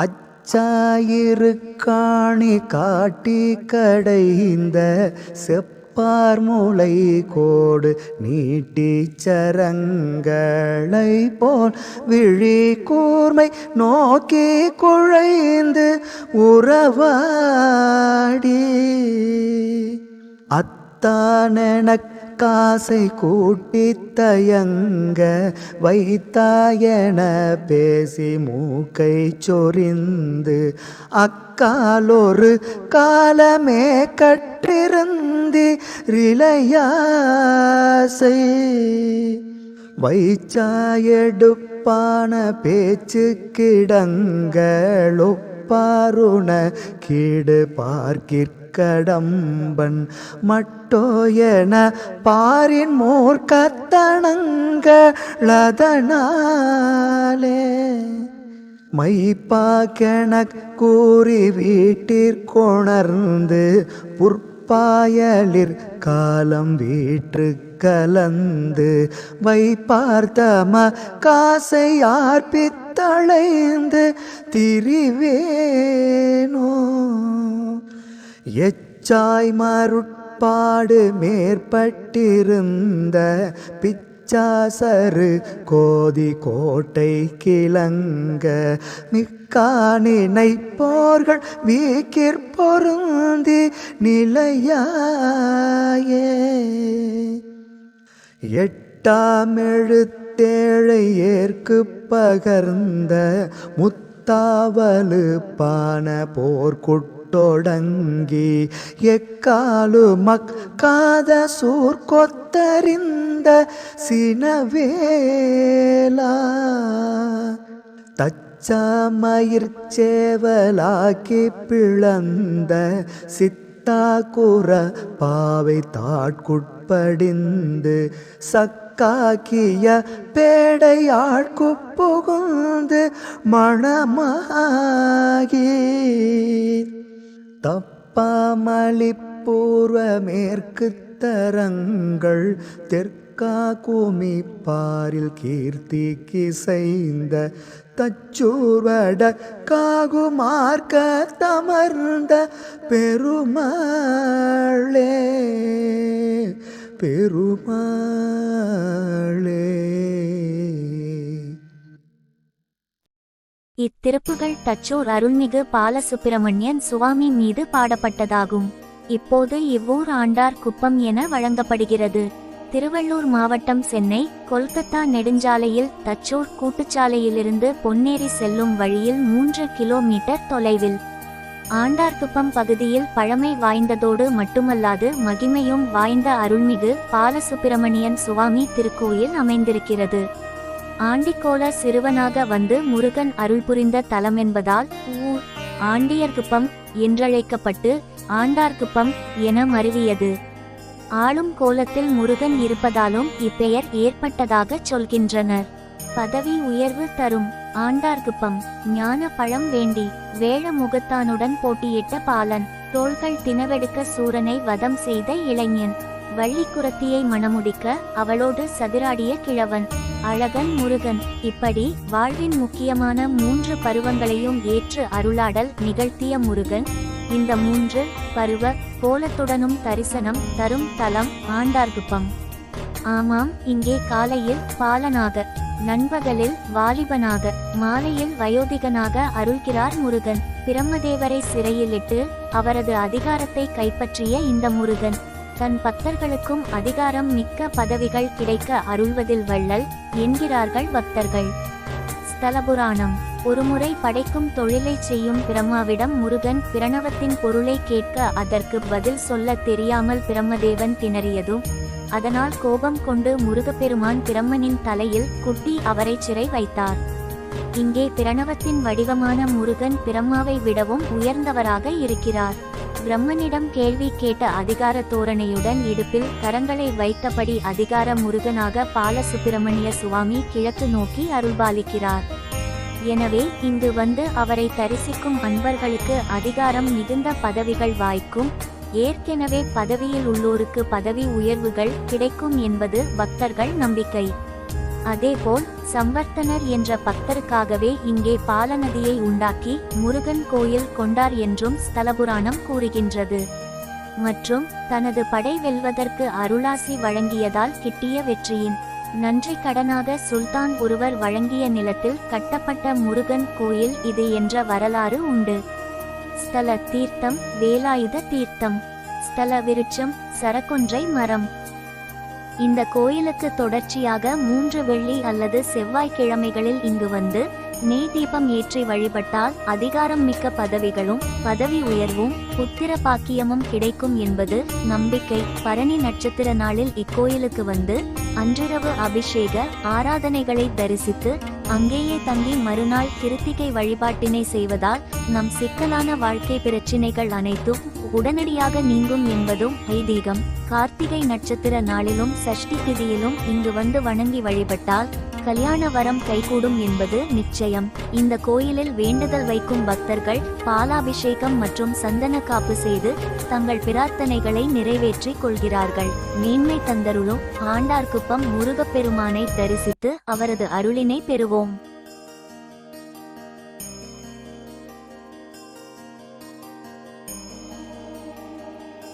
அச்சாயிரு காணி காட்டி கடைந்த செப்பார் மூளை கோடு நீட்டி சரங்களை போல் விழி கூர்மை நோக்கி குழைந்து உறவாடி. அத் அத்தானெனக் காசை கூட்டி தயங்க வைத்தாயன பேசி மூக்கை சொரிந்து அக்காலொரு காலமே கற்றிருந்தி ரிலையாசை வைச்சாயெடுப்பான பேச்சு கிடங்களோ பாருண கீடு பார்க்கிற்கடம்பன் மட்டோ என பாரின் மூர்க்கத்தனங்களதனாலே மைப்பா மைப்பாக்கெனக் கூறி வீட்டிற்கொணர்ந்து புற்பாயலிற் காலம் வீற்று கலந்து வைப்பார்த்தம காசை ஆர்ப்பித்த தளைந்து திரிவேனோ? எச்சாய் மருட்பாடு மேற்பட்டிருந்த பிச்சாசரு கோதி கோட்டை கிளங்க மிக்கானினை போர்கள் வீக்கிற் பொருந்தி நிலையாயே. எட்டாமெழுத்தேழை ஏற்கு பகர்ந்த முத்தாவலு பான போர்க்குட்டொடங்கி எக்காலு மக்காத சூர்கொத்தறிந்த சினவேலா. தச்சாமயிர்ச்சேவலாக்கி பிளந்த சித்தாக்குற பாவை படிந்து சக்காக்கிய பேடையாட்கு புகுந்து மணமாகி. தப்பாமளி பூர்வ மேற்கு தரங்கள் தெற்கா குமிப்பாரில் கீர்த்தி கிசைந்த தச்சூர்வட காகுமார்க்க தமர்ந்த பெருமாளே. பெருமாளே. இத்திருப்புகள் தச்சூர் அருள்மிகு பாலசுப்பிரமணியன் சுவாமி மீது பாடப்பட்டதாகும். இப்போது இவ்வூர் ஆண்டார் குப்பம் என வழங்கப்படுகிறது. திருவள்ளூர் மாவட்டம் சென்னை கொல்கத்தா நெடுஞ்சாலையில் தச்சூர் கூட்டுச்சாலையிலிருந்து பொன்னேரி செல்லும் வழியில் மூன்று கிலோமீட்டர் தொலைவில். ஆண்டார்குப்பம் பகுதியில் பழமை வாய்ந்ததோடு மட்டுமல்லாது மகிமையும் வாய்ந்த அருள்மிகு பாலசுப்பிரமணியன் சுவாமி திருக்கோயில் அமைந்திருக்கிறது. ஆண்டிக்கோல சிறுவனாக வந்து முருகன் அருள் புரிந்த தலமென்பதால் ஊர் ஆண்டியர்குப்பம் என்றழைக்கப்பட்டு ஆண்டார்குப்பம் என மருவியது. ஆளும் கோலத்தில் முருகன் இருப்பதாலும் இப்பெயர் ஏற்பட்டதாக சொல்கின்றனர். பதவி உயர்வு தரும். ஆண்டார்குப்பம் ஞான பழம் வேண்டி வேழ முகத்தானுடன் போட்டியிட்ட பாலன் தோள்கள் தினவெடுக்க சூரனை வதம் செய்த இளைஞன். வள்ளிக்குரத்தியை மணமுடிக்க அவளோடு சதிராடிய கிழவன். அழகன் முருகன். இப்படி வாழ்வின் முக்கியமான மூன்று பருவங்களையும் ஏற்று அருளாடல் நிகழ்த்திய முருகன். இந்த மூன்று பருவ கோலத்துடனும் தரிசனம் தரும் தலம் ஆண்டார்குப்பம் ஆமாம் இங்கே காலையில் பாலனாக நண்பகலில் வாலிபனாக மாலையில் வயோதிகனாக அருள்கிறார் முருகன். பிரம்மதேவரை சிறையிலிட்டு அவரது அதிகாரத்தை கைப்பற்றிய இந்த முருகன். தன் பக்தர்களுக்கும் அதிகாரம் மிக்க பதவிகள் கிடைக்க அருள்வதில் வள்ளல் என்கிறார்கள் பக்தர்கள். ஸ்தலபுராணம். ஒருமுறை படைக்கும் தொழிலை செய்யும் பிரம்மாவிடம் முருகன் பிரணவத்தின் பொருளை கேட்க அதற்கு பதில் சொல்ல தெரியாமல் பிரம்மதேவன் திணறியதும் அதனால் கோபம் கொண்டு முருகப்பெருமான் பிரம்மனின் தலையில் குட்டி அவரை சிறை வைத்தார். இங்கே பிரணவத்தின் வடிவமான முருகன் பிரம்மாவை விடவும் உயர்ந்தவராக இருக்கிறார். பிரம்மனிடம் கேள்வி கேட்ட அதிகார தோரணையுடன் இடுப்பில் கரங்களை வைத்தபடி அதிகார முருகனாக பாலசுப்பிரமணிய சுவாமி கிழக்கு நோக்கி அருள்பாலிக்கிறார். எனவே இங்கு வந்து அவரை தரிசிக்கும் அன்பர்களுக்கு அதிகாரம் மிகுந்த பதவிகள் வாய்க்கும் ஏற்கனவே பதவியில் உள்ளோருக்கு பதவி உயர்வுகள் கிடைக்கும் என்பது பக்தர்கள் நம்பிக்கை. அதேபோல் சம்வர்த்தனர் என்ற பக்தருக்காகவே இங்கே பாலநதியை உண்டாக்கி முருகன் கோயில் கொண்டார் என்றும் ஸ்தலபுராணம் கூறுகின்றது. மற்றும் தனது படை வெல்வதற்கு அருளாசி வழங்கியதால் கிட்டிய வெற்றியின் நன்றி கடனாக சுல்தான் ஒருவர் வழங்கிய நிலத்தில் கட்டப்பட்ட முருகன் கோயில் இது என்ற வரலாறு உண்டு. ஸ்தல தீர்த்தம் வேலாயுத தீர்த்தம் ஸ்தல விருட்சம் சரக்கொன்றை மரம். இந்த கோயிலுக்கு தொடர்ச்சியாக மூன்று வெள்ளி அல்லது செவ்வாய்க்கிழமைகளில் இங்கு வந்து நெய் தீபம் ஏற்றி வழிபட்டால் அதிகாரம் மிக்க பதவிகளும் பதவி உயர்வும் புத்திர பாக்கியமும் கிடைக்கும் என்பது நம்பிக்கை. பரணி நட்சத்திர நாளில் இக்கோயிலுக்கு வந்து அன்றிரவு அபிஷேக ஆராதனைகளை தரிசித்து அங்கேயே தங்கி மறுநாள் கிருத்திகை வழிபாட்டினை செய்வதால் நம் சிக்கலான வாழ்க்கை பிரச்சினைகள் அனைத்தும் உடனடியாக நீங்கும் என்பதும் ஐதீகம். கார்த்திகை நட்சத்திர நாளிலும் சஷ்டி திதியிலும் இங்கு வந்து வணங்கி வழிபட்டால் கல்யாண வரம் கைகூடும் என்பது நிச்சயம். இந்த கோயிலில் வேண்டுதல் வைக்கும் பக்தர்கள் பாலாபிஷேகம் மற்றும் சந்தன காப்பு செய்து தங்கள் பிரார்த்தனைகளை நிறைவேற்றிக் கொள்கிறார்கள். மேன்மை தந்தருளும் ஆண்டார்குப்பம் முருகப்பெருமானை தரிசித்து அவரது அருளினை பெறுவோம்.